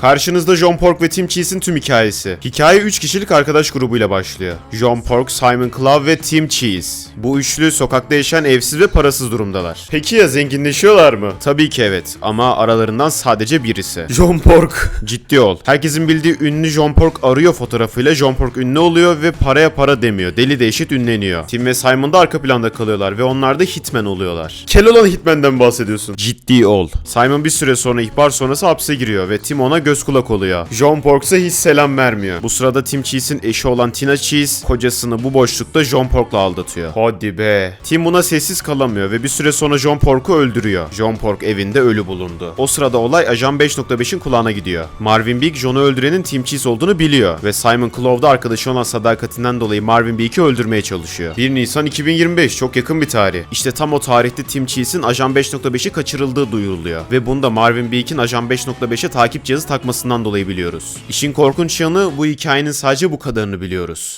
Karşınızda John Pork ve Tim Cheese'in tüm hikayesi. Hikaye 3 kişilik arkadaş grubuyla başlıyor. John Pork, Simon Clough ve Tim Cheese. Bu üçlü sokakta yaşayan evsiz ve parasız durumdalar. Peki ya zenginleşiyorlar mı? Tabii ki evet ama aralarından sadece birisi. John Pork. Ciddi ol. Herkesin bildiği ünlü John Pork arıyor fotoğrafıyla John Pork ünlü oluyor ve paraya para demiyor. Deli de eşit ünleniyor. Tim ve Simon da arka planda kalıyorlar ve onlar da hitman oluyorlar. Kel olan hitman'den bahsediyorsun. Ciddi ol. Simon bir süre sonra ihbar sonrası hapse giriyor ve Tim ona göz kulak oluyor. John Pork ise hiç selam vermiyor. Bu sırada Tim Cheese'in eşi olan Tina Cheese kocasını bu boşlukta John Pork'la aldatıyor. Hadi be. Tim buna sessiz kalamıyor ve bir süre sonra John Pork'u öldürüyor. John Pork evinde ölü bulundu. O sırada olay Ajan 5.5'in kulağına gidiyor. Marvin Big John'u öldürenin Tim Cheese olduğunu biliyor ve Simon Clove da arkadaşı olan sadakatinden dolayı Marvin Big'i öldürmeye çalışıyor. 1 Nisan 2025 çok yakın bir tarih. İşte tam o tarihte Tim Cheese'in Ajan 5.5'i kaçırıldığı duyuruluyor ve bunu da Marvin Big'in Ajan 5.5'e takip cihazı takmasından dolayı biliyoruz. İşin korkunç yanı bu hikayenin sadece bu kadarını biliyoruz.